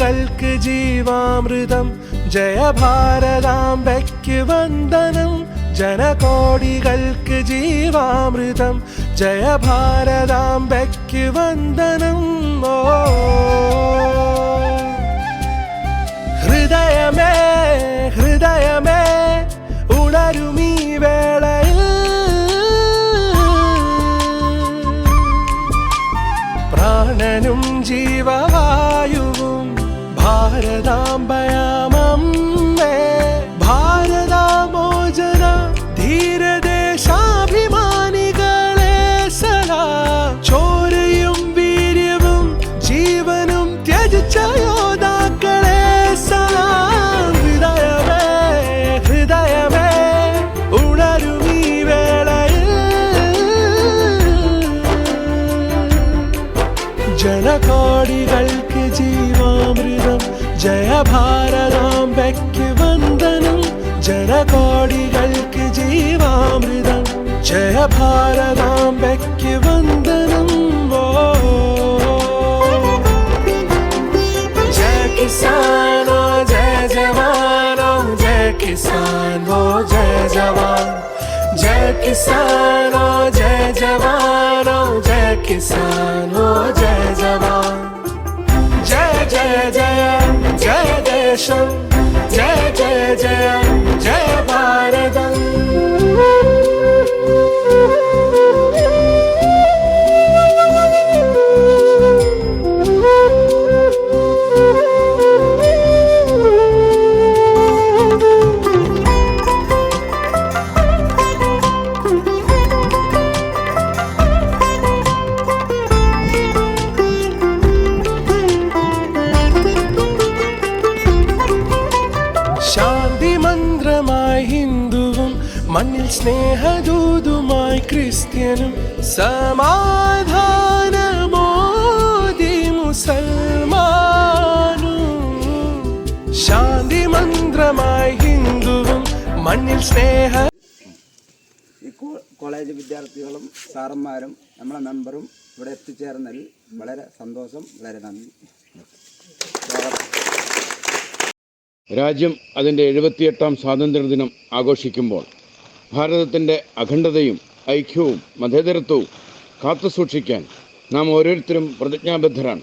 ജനകോടികൾക്ക് ജീവാമൃതം ജയഭാരതാംബയ്ക്ക് വന്ദനം ജനകോടികൾക്ക് ജീവാമൃതം ജയഭാരതാംബയ്ക്ക് വന്ദനം. ഓ. ഹൃദയമേ ഹൃദയമേ ഉണരുമീ ജനകോടികൾക്ക് ജീവാമൃതം ജയഭാരതാംബയ്ക്ക് വന്ദനം ഓ ജയ കിസാനോ ജയ ജവാനോ ജയ കിസാനോ ജയ ജവാൻ ജയ കിസാനോ ജയ ജവാനോ ജയ കിസാനോ ജയ ജവാൻ ജയ ജയ ജയ ജയ ദേശം ജയ ജയ ജയ ജയ ഭാരതം മണ്ണിൽ സ്നേഹ ഈ കോളേജ് വിദ്യാർത്ഥികളും സാറന്മാരും നമ്മളെ മെമ്പറും ഇവിടെ എത്തിച്ചേർന്നതിൽ വളരെ സന്തോഷം വളരെ നന്ദി. രാജ്യം അതിന്റെ എഴുപത്തിയെട്ടാം സ്വാതന്ത്ര്യദിനം ആഘോഷിക്കുമ്പോൾ ഭാരതത്തിന്റെ അഖണ്ഡതയും ഐക്യവും മതേതരത്വവും കാത്തുസൂക്ഷിക്കാൻ നാം ഓരോരുത്തരും പ്രതിജ്ഞാബദ്ധരാണ്.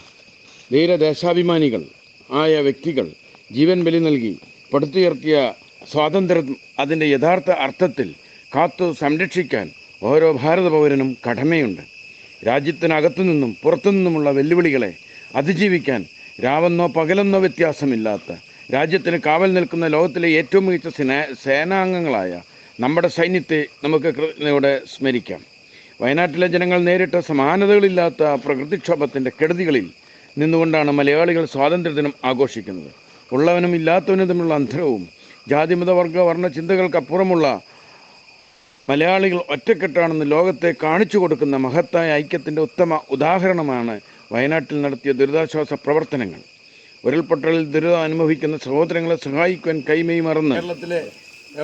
ധീരദേശാഭിമാനികൾ ആയ വ്യക്തികൾ ജീവൻ ബലി നൽകി പടുത്തുയർത്തിയ സ്വാതന്ത്ര്യം അതിന്റെ യഥാർത്ഥ അർത്ഥത്തിൽ കാത്തു സംരക്ഷിക്കാൻ ഓരോ ഭാരത പൗരനും കടമയുണ്ട്. രാജ്യത്തിനകത്തു നിന്നും പുറത്തു നിന്നുമുള്ള വെല്ലുവിളികളെ അതിജീവിക്കാൻ രാവെന്നോ പകലെന്നോ വ്യത്യാസമില്ലാത്ത രാജ്യത്തിന് കാവൽ നിൽക്കുന്ന ലോകത്തിലെ ഏറ്റവും മികച്ച സേനാ സേനാംഗങ്ങളായ നമ്മുടെ സൈന്യത്തെ നമുക്ക് കൃതജ്ഞതയോടെ സ്മരിക്കാം. വയനാട്ടിലെ ജനങ്ങൾ നേരിട്ട സമാനതകളില്ലാത്ത പ്രകൃതിക്ഷോഭത്തിന്റെ കെടുതികളിൽ നിന്നുകൊണ്ടാണ് മലയാളികൾ സ്വാതന്ത്ര്യദിനം ആഘോഷിക്കുന്നത്. ഉള്ളവനും ഇല്ലാത്തവനും തമ്മിലുള്ള അന്തരവും ജാതിമത വർഗ വർണ ചിന്തകൾക്കപ്പുറമുള്ള മലയാളികൾ ഒറ്റക്കെട്ടാണെന്ന് ലോകത്തെ കാണിച്ചു കൊടുക്കുന്ന മഹത്തായ ഐക്യത്തിന്റെ ഉത്തമ ഉദാഹരണമാണ് വയനാട്ടിൽ നടത്തിയ ദുരിതാശ്വാസ പ്രവർത്തനങ്ങൾ. ഉരുൾപൊട്ടലിൽ ദുരിതം അനുഭവിക്കുന്ന സഹോദരങ്ങളെ സഹായിക്കാൻ കൈമൈ മറന്ന് കേരളത്തിലെ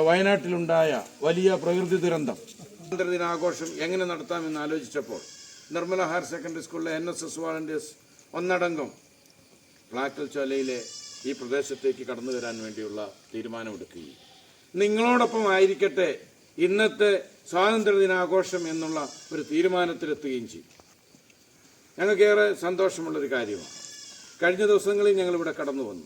വയനാട്ടിലുണ്ടായ വലിയ പ്രകൃതി ദുരന്തം. സ്വാതന്ത്ര്യദിനാഘോഷം എങ്ങനെ നടത്താമെന്ന് ആലോചിച്ചപ്പോൾ നിർമ്മല ഹയർ സെക്കൻഡറി സ്കൂളിലെ എൻ എസ് എസ് വാളണ്ടിയേഴ്സ് ഒന്നടങ്കം ഫ്ലാറ്റൽ ചോലയിലെ ഈ പ്രദേശത്തേക്ക് കടന്നു വരാൻ വേണ്ടിയുള്ള തീരുമാനമെടുക്കുകയും. നിങ്ങളോടൊപ്പം ആയിരിക്കട്ടെ ഇന്നത്തെ സ്വാതന്ത്ര്യ ദിനാഘോഷം എന്നുള്ള ഒരു തീരുമാനത്തിലെത്തുകയും ചെയ്യും. ഞങ്ങൾക്കേറെ സന്തോഷമുള്ളൊരു കാര്യമാണ്. കഴിഞ്ഞ ദിവസങ്ങളിൽ ഞങ്ങളിവിടെ കടന്നു വന്നു.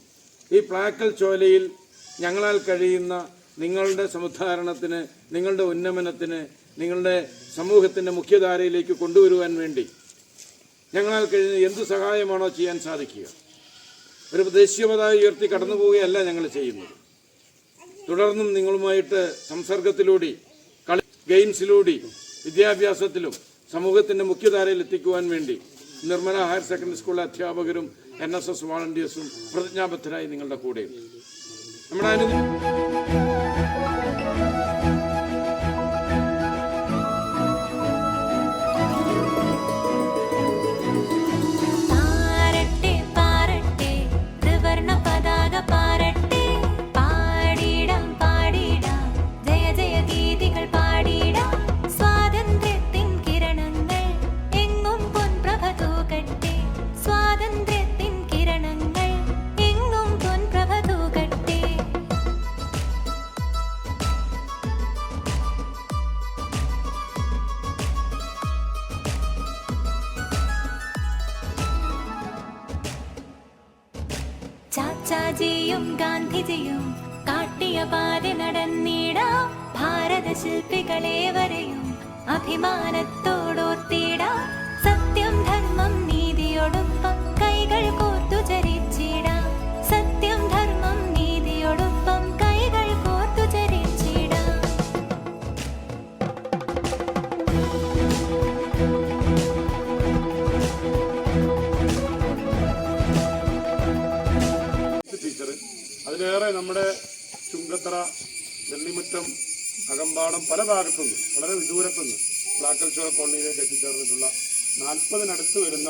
ഈ പ്ലാക്കൽ ചോലയിൽ ഞങ്ങളാൽ കഴിയുന്ന നിങ്ങളുടെ സമുദ്ധാരണത്തിന് നിങ്ങളുടെ ഉന്നമനത്തിന് നിങ്ങളുടെ സമൂഹത്തിന്റെ മുഖ്യധാരയിലേക്ക് കൊണ്ടുവരുവാൻ വേണ്ടി ഞങ്ങളാൽ കഴിയുന്ന എന്ത് സഹായമാണോ ചെയ്യാൻ സാധിക്കുക? ഒരു ദേശീയ പതാക ഉയർത്തി കടന്നു പോവുകയല്ല ഞങ്ങൾ ചെയ്യുന്നത്. തുടർന്നും നിങ്ങളുമായിട്ട് സംസർഗത്തിലൂടെ കളി ഗെയിംസിലൂടെ വിദ്യാഭ്യാസത്തിലും സമൂഹത്തിന്റെ മുഖ്യധാരയിൽ എത്തിക്കുവാൻ വേണ്ടി നിർമ്മല ഹയർ സെക്കൻഡറി സ്കൂളിലെ അധ്യാപകരും എൻ എസ് എസ് വാളണ്ടിയേഴ്സും പ്രതിജ്ഞാബദ്ധരായി നിങ്ങളുടെ കൂടെയുണ്ട് നമ്മുടെ അനു രാജാജിയും ഗാന്ധിജിയും കാട്ടിയ പാത നടന്നിടാം ഭാരത ശില്പികളേവരെയും അഭിമാനത്തോടോർത്തിടാം സത്യം ധർമ്മം നീതിയോടൊപ്പം കൈകൾ അതിലേറെ നമ്മുടെ ചുങ്കത്തറ വെള്ളിമുറ്റം അകമ്പാടം പല ഭാഗത്തുനിന്ന് വളരെ വിദൂരത്തുനിന്ന് പ്ലാക്കൽച്ചോറ കോളനിയിലേക്ക് എത്തിച്ചേർന്നിട്ടുള്ള നാൽപ്പതിനടുത്ത് വരുന്ന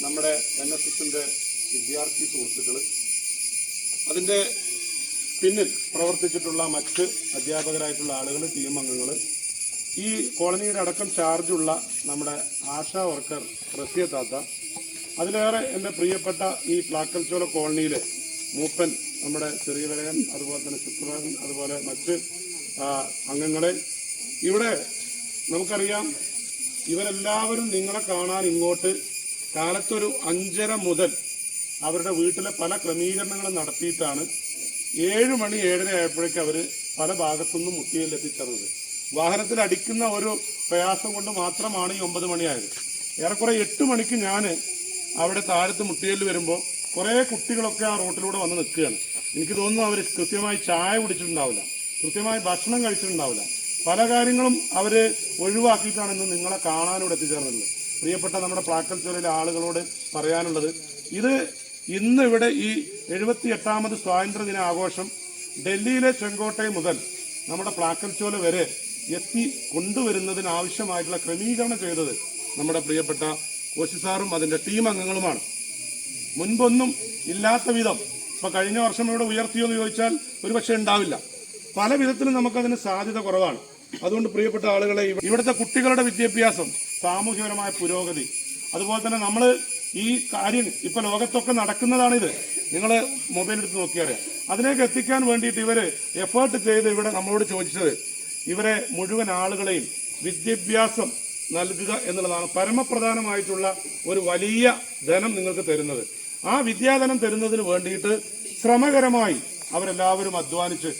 നമ്മുടെ എൻ എസ് എസിന്റെ വിദ്യാർത്ഥി സുഹൃത്തുക്കൾ അതിന്റെ പിന്നിൽ പ്രവർത്തിച്ചിട്ടുള്ള മറ്റ് അധ്യാപകരായിട്ടുള്ള ആളുകൾ ടീം അംഗങ്ങൾ ഈ കോളനിയുടെ അടക്കം ചാർജുള്ള നമ്മുടെ ആശാ വർക്കർ റസിയ താത്ത. അതിലേറെ എന്റെ പ്രിയപ്പെട്ട ഈ പ്ലാക്കൽച്ചോല കോളനിയിലെ മൂപ്പൻ നമ്മുടെ ചെറിയ വരകൻ അതുപോലെ തന്നെ ശുക്രൻ അതുപോലെ മറ്റ് അംഗങ്ങളെ. ഇവിടെ നമുക്കറിയാം ഇവരെല്ലാവരും നിങ്ങളെ കാണാൻ ഇങ്ങോട്ട് കാലത്തൊരു അഞ്ചര മുതൽ അവരുടെ വീട്ടിലെ പല ക്രമീകരണങ്ങളും നടത്തിയിട്ടാണ് ഏഴ് മണി ഏഴര ആയപ്പോഴേക്കും അവർ പല ഭാഗത്തുനിന്നും മുട്ടിയിൽ എത്തിച്ചേർന്നത് വാഹനത്തിൽ അടിക്കുന്ന ഒരു പ്രയാസം കൊണ്ട് മാത്രമാണ് ഈ ഒമ്പത് മണിയായത്. ഏറെക്കുറെ എട്ട് മണിക്ക് ഞാൻ അവിടെ താഴത്ത് മുട്ടിയിൽ വരുമ്പോൾ കുറേ കുട്ടികളൊക്കെ ആ റോട്ടിലൂടെ വന്ന് നിൽക്കുകയാണ്. എനിക്ക് തോന്നുന്നു അവർ കൃത്യമായി ചായ കുടിച്ചിട്ടുണ്ടാവില്ല. കൃത്യമായി ഭക്ഷണം കഴിച്ചിട്ടുണ്ടാവില്ല. പല കാര്യങ്ങളും അവർ ഒഴിവാക്കിയിട്ടാണ് ഇന്ന് നിങ്ങളെ കാണാനോട് എത്തിച്ചേർന്നത് പ്രിയപ്പെട്ട നമ്മുടെ പ്രാക്കൽച്ചറിലെ ആളുകളോട് പറയാനുള്ളത് ഇത് ഇന്ന് ഇവിടെ ഈ എഴുപത്തി എട്ടാമത് സ്വാതന്ത്ര്യദിന ആഘോഷം ഡൽഹിയിലെ ചെങ്കോട്ടை മുതൽ നമ്മുടെ പ്ലാക്കൽച്ചോല വരെ എത്തി കൊണ്ടുവരുന്നതിന് ആവശ്യമായിട്ടുള്ള ക്രമീകരണം ചെയ്തത് നമ്മുടെ പ്രിയപ്പെട്ട കോശിസാറും അതിന്റെ ടീം അംഗങ്ങളുമാണ്. മുൻപൊന്നും ഇല്ലാത്ത വിധം ഇപ്പൊ കഴിഞ്ഞ വർഷം ഇവിടെ ഉയർത്തിയോ എന്ന് ചോദിച്ചാൽ ഒരുപക്ഷെ ഉണ്ടാവില്ല. പല വിധത്തിലും നമുക്കതിന് സാധ്യത കുറവാണ്. അതുകൊണ്ട് പ്രിയപ്പെട്ട ആളുകളെ ഇവ- ഇവിടുത്തെ കുട്ടികളുടെ വിദ്യാഭ്യാസം സാമൂഹികപരമായ പുരോഗതി. അതുപോലെ തന്നെ നമ്മൾ ഈ കാര്യം ഇപ്പൊ ലോകത്തൊക്കെ നടക്കുന്നതാണിത്. നിങ്ങൾ മൊബൈൽ എടുത്ത് നോക്കിയാൽ അതിലേക്ക് എത്തിക്കാൻ വേണ്ടിയിട്ട് ഇവർ എഫേർട്ട് ചെയ്ത് ഇവിടെ നമ്മളോട് ചോദിച്ചത് ഇവരെ മുഴുവൻ ആളുകളെയും വിദ്യാഭ്യാസം നൽകുക എന്നുള്ളതാണ് പരമപ്രധാനമായിട്ടുള്ള ഒരു വലിയ ധനം നിങ്ങൾക്ക് തരുന്നത്. ആ വിദ്യാധനം തരുന്നതിന് വേണ്ടിയിട്ട് ശ്രമകരമായി അവരെല്ലാവരും അധ്വാനിച്ച്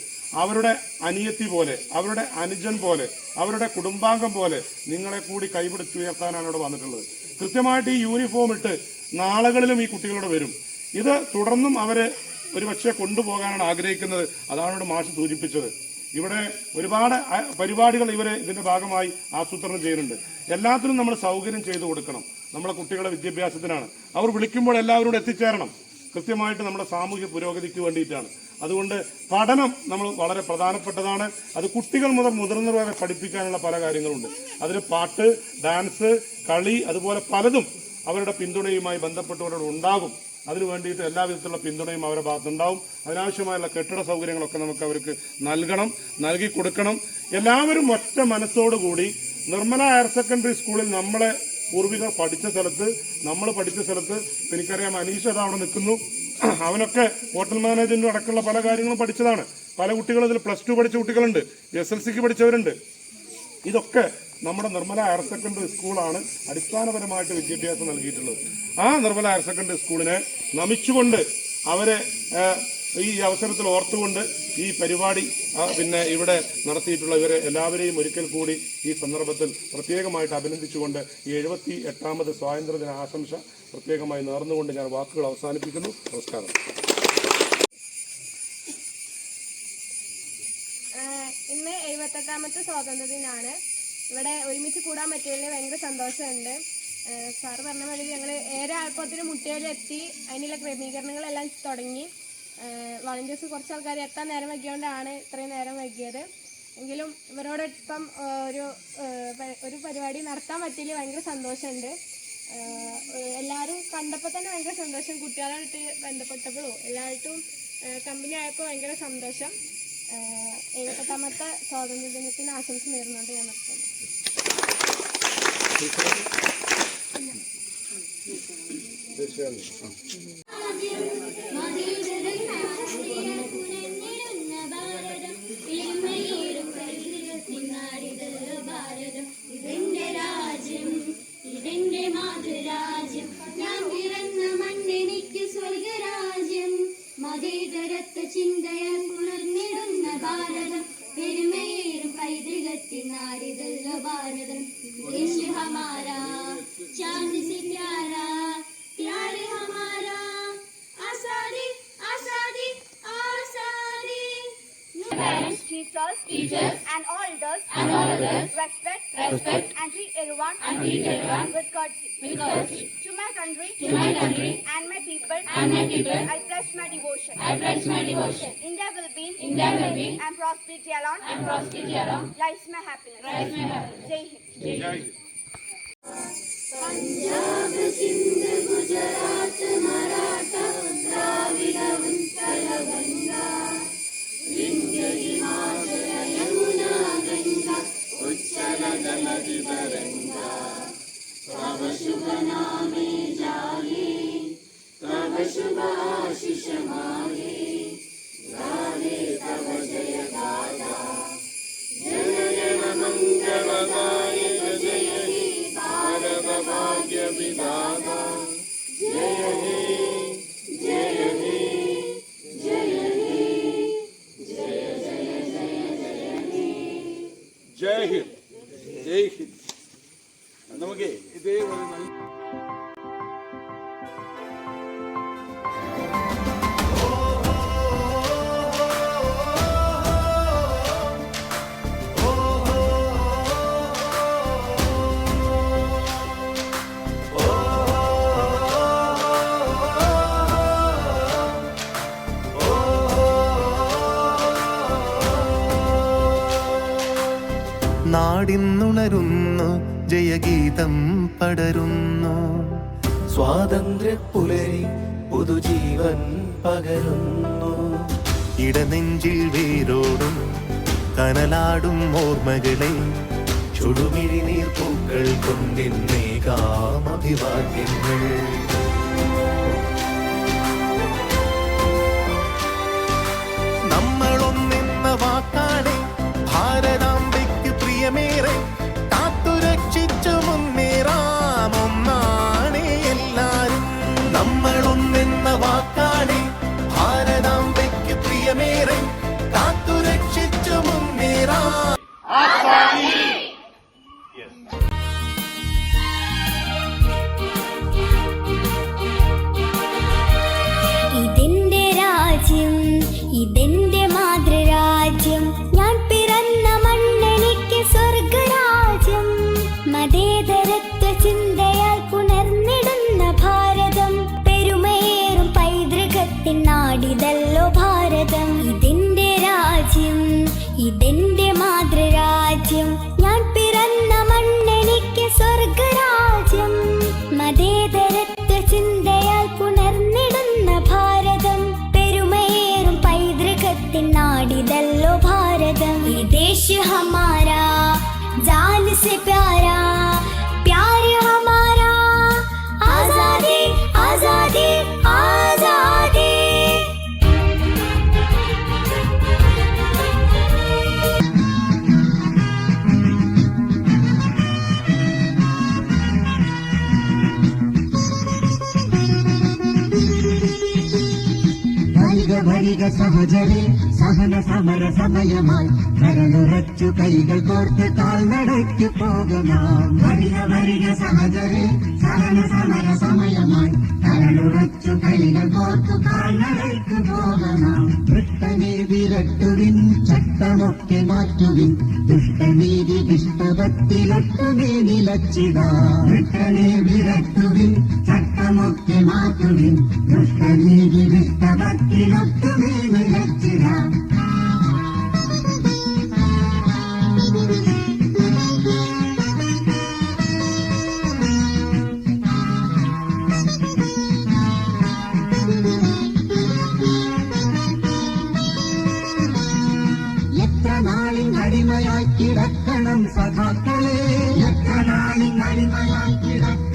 അവരുടെ അനിയത്തി പോലെ അവരുടെ അനുജൻ പോലെ അവരുടെ കുടുംബാംഗം പോലെ നിങ്ങളെ കൂടി കൈപിടിച്ചുയർത്താനാണ് ഇവിടെ വന്നിട്ടുള്ളത്. കൃത്യമായിട്ട് ഈ യൂണിഫോം ഇട്ട് നാളുകളിലും ഈ കുട്ടികളോട് വരും. ഇത് തുടർന്നും അവരെ ഒരുപക്ഷെ കൊണ്ടുപോകാനാണ് ആഗ്രഹിക്കുന്നത്. അതാണ് ഇവിടെ മാഷ് സൂചിപ്പിച്ചത്. ഇവിടെ ഒരുപാട് പരിപാടികൾ ഇവർ ഇതിന്റെ ഭാഗമായി ആസൂത്രണം ചെയ്യുന്നുണ്ട്. എല്ലാത്തിനും നമ്മൾ സൗകര്യം ചെയ്തു കൊടുക്കണം. നമ്മുടെ കുട്ടികളുടെ വിദ്യാഭ്യാസത്തിനാണ്. അവർ വിളിക്കുമ്പോൾ എല്ലാവരോടും എത്തിച്ചേരണം. കൃത്യമായിട്ട് നമ്മുടെ സാമൂഹ്യ പുരോഗതിക്ക് വേണ്ടിയിട്ടാണ്. അതുകൊണ്ട് പഠനം നമ്മൾ വളരെ പ്രധാനപ്പെട്ടതാണ്. അത് കുട്ടികൾ മുതൽ മുതിർന്നവർ വരെ പഠിപ്പിക്കാനുള്ള പല കാര്യങ്ങളുണ്ട്. അതിൽ പാട്ട് ഡാൻസ് കളി അതുപോലെ പലതും അവരുടെ പിന്തുണയുമായി ബന്ധപ്പെട്ടവരോട് ഉണ്ടാകും. അതിനു വേണ്ടിയിട്ട് എല്ലാ വിധത്തിലുള്ള പിന്തുണയും അവരുടെ ഭാഗത്തുണ്ടാവും അതിനാവശ്യമായുള്ള കെട്ടിട സൗകര്യങ്ങളൊക്കെ നമുക്ക് അവർക്ക് നൽകണം നൽകി കൊടുക്കണം. എല്ലാവരും ഒറ്റ മനസ്സോടുകൂടി നിർമ്മല ഹയർ സെക്കൻഡറി സ്കൂളിൽ നമ്മളെ പൂർവികർ പഠിച്ച സ്ഥലത്ത് നമ്മൾ പഠിച്ച സ്ഥലത്ത് എനിക്കറിയാം അനീഷ് അത് അവിടെ നിൽക്കുന്നു. അവനൊക്കെ ഹോട്ടൽ മാനേജ്മെന്റും അടക്കമുള്ള പല കാര്യങ്ങളും പഠിച്ചതാണ്. പല കുട്ടികളും ഇതിൽ പ്ലസ് ടു പഠിച്ച കുട്ടികളുണ്ട്. എസ് എൽ സിക്ക് പഠിച്ചവരുണ്ട്. ഇതൊക്കെ നമ്മുടെ നിർമ്മല ഹയർ സെക്കൻഡറി സ്കൂളാണ് അടിസ്ഥാനപരമായിട്ട് വിദ്യാഭ്യാസം നൽകിയിട്ടുള്ളത്. ആ നിർമ്മല ഹയർ സെക്കൻഡറി സ്കൂളിനെ നമിച്ചുകൊണ്ട് അവരെ ഈ അവസരത്തിൽ ഓർത്തുകൊണ്ട് ഈ പരിപാടി പിന്നെ ഇവിടെ നടത്തിയിട്ടുള്ള ഇവരെ എല്ലാവരെയും ഒരിക്കൽ കൂടി ഈ സന്ദർഭത്തിൽ പ്രത്യേകമായിട്ട് അഭിനന്ദിച്ചുകൊണ്ട് ഈ എഴുപത്തി എട്ടാമത് സ്വാതന്ത്ര്യദിന ആശംസ പ്രത്യേകമായി നേർന്നുകൊണ്ട് ഞാൻ വാക്കുകൾ അവസാനിപ്പിക്കുന്നു. നമസ്കാരം. ഇന്ന് എഴുപത്തെട്ടാമത്തെ സ്വാതന്ത്ര്യ ദിനാണ് ഇവിടെ ഒരുമിച്ച് കൂടാൻ പറ്റിയതിൽ ഭയങ്കര സന്തോഷമുണ്ട്. സാർ പറഞ്ഞ മാതിരി ഞങ്ങൾ ഏറെ ആൾപ്പത്തിന് മുട്ടിയിലെത്തി അതിനുള്ള ക്രമീകരണങ്ങളെല്ലാം തുടങ്ങി. വളണ്ടിയേഴ്സ് കുറച്ച് ആൾക്കാർ എത്താൻ നേരം വൈകിയോണ്ടാണ് ഇത്രയും നേരം വൈകിയത്. എങ്കിലും ഇവരോടൊപ്പം ഒരു ഒരു പരിപാടി നടത്താൻ പറ്റിയതിൽ ഭയങ്കര സന്തോഷമുണ്ട്. എല്ലാവരും കണ്ടപ്പോൾ തന്നെ ഭയങ്കര സന്തോഷം. കുട്ടികളായിട്ട് ബന്ധപ്പെട്ടപ്പോഴും എല്ലായിട്ടും കമ്പനി ആയപ്പോൾ ഭയങ്കര സന്തോഷം. എഴുപത്തെട്ടാമത്തെ സ്വാതന്ത്ര്യ ദിനത്തിന് ആശംസ നേർന്നുകൊണ്ട് ഞാൻ നിർത്തുന്നു. ഇതെന്റെ respect, respect, and treat everyone, and treat everyone with courtesy, with courtesy. To my country, to my country, and my people, and my people, I pledge my devotion. I pledge my devotion. India will be, India will be, and prosperity alone, and prosperity alone, lies my happiness, lies my happiness. Jai Hind. उच्चल दल दिवरंगा तव शुभ नामे जागे तव शुभ आशिष मागे गावे तव जय ജയഗീതം പടരുന്നു. സ്വാതന്ത്ര്യപ്പുലരി പുതുജീവൻ പകരുന്നു. ഇടനെഞ്ചിൽ വേരോടും കനലാടും ഓർമ്മകളെ ചുടുമിഴിനീർ പൂക്കൾ കൊണ്ടിന്നേകാം അഭിവാദ്യങ്ങൾ party. വരിക സഹചരി സഹന സമര സമയമായി. കരളുറച്ചു കൈകൾ കോർത്ത് കാൽനടയ്ക്ക് പോകലാം വരിക വരിക സഹചരി സഹന സമര സമയമായി. കരളുറച്ചു കൈകൾ കോർത്ത് കാൽനടയ്ക്ക് പോകലാം വൃട്ടനെ വിരട്ടുവിൻ ചട്ടമൊക്കെ മാറ്റുവിൻ. ദുഷ്ടനീതി ദുഷ്ടഭക്തിലൊട്ടുമേ നിലച്ചിടാം. വൃട്ടനെ വിരട്ടുവിൻ ചട്ടമൊക്കെ മാറ്റുവിൻ ദുഷ്ടനീതി ദുഷ്ടഭക്തിലൊട്ടുമേ നിലച്ചിടാം എത്ര നാളിൻ അടിമയായി കിടക്കണം സഖാക്കളെ എത്ര നാളിൻ അടിമയായി കിടക്കണം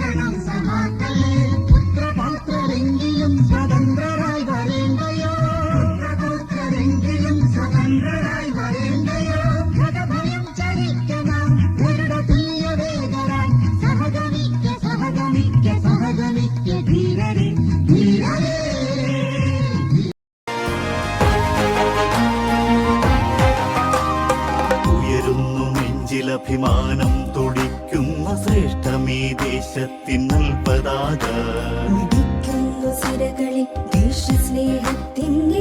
ശ്രേഷ്ഠമേ ദേശത്തിൻ നൽപതാക. സിരകളിൽ ദേശസ്നേഹത്തിന്റെ